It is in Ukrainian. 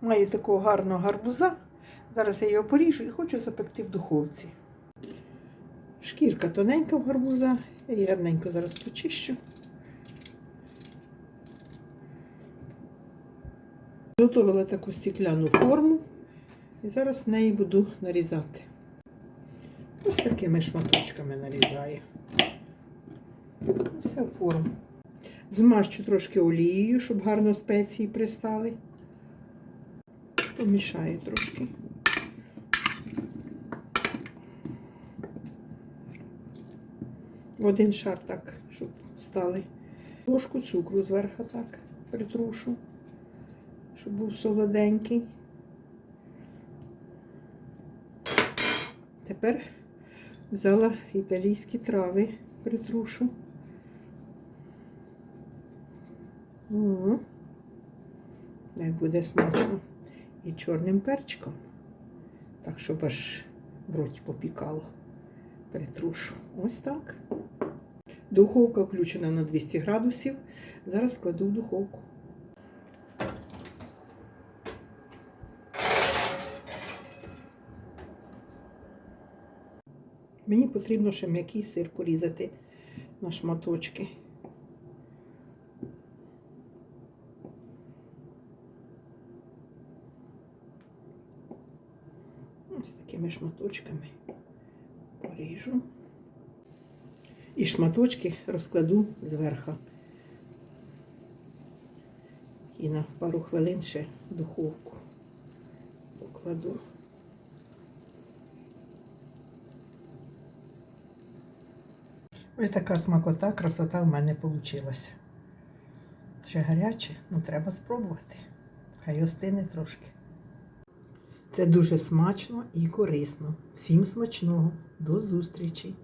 Маю такого гарного гарбуза. Зараз я його поріжу і хочу запекти в духовці. Шкірка тоненька в гарбуза. Я її гарненько зараз почищу. Готувала таку стекляну форму. І зараз в неї буду нарізати. Ось такими шматочками нарізаю. Все форму. Змащу трошки олією, щоб гарно спеції пристали. Помішаю трошки. Один шар так, щоб стали. Ложку цукру зверху так притрушу, щоб був солоденький. Тепер взяла італійські трави, притрушу. Як буде смачно. І чорним перчиком. Так, щоб аж в роті попікало. Притрушу. Ось так. Духовка включена на 200 градусів. Зараз кладу в духовку. Мені потрібно ще м'який сир порізати на шматочки. Ось такими шматочками поріжу. І шматочки розкладу зверху. І на пару хвилин ще в духовку покладу. Ось така смакота, красота в мене вийшла. Ще гаряче, ну треба спробувати. Хай остине трошки. Це дуже смачно і корисно. Всім смачного. До зустрічі!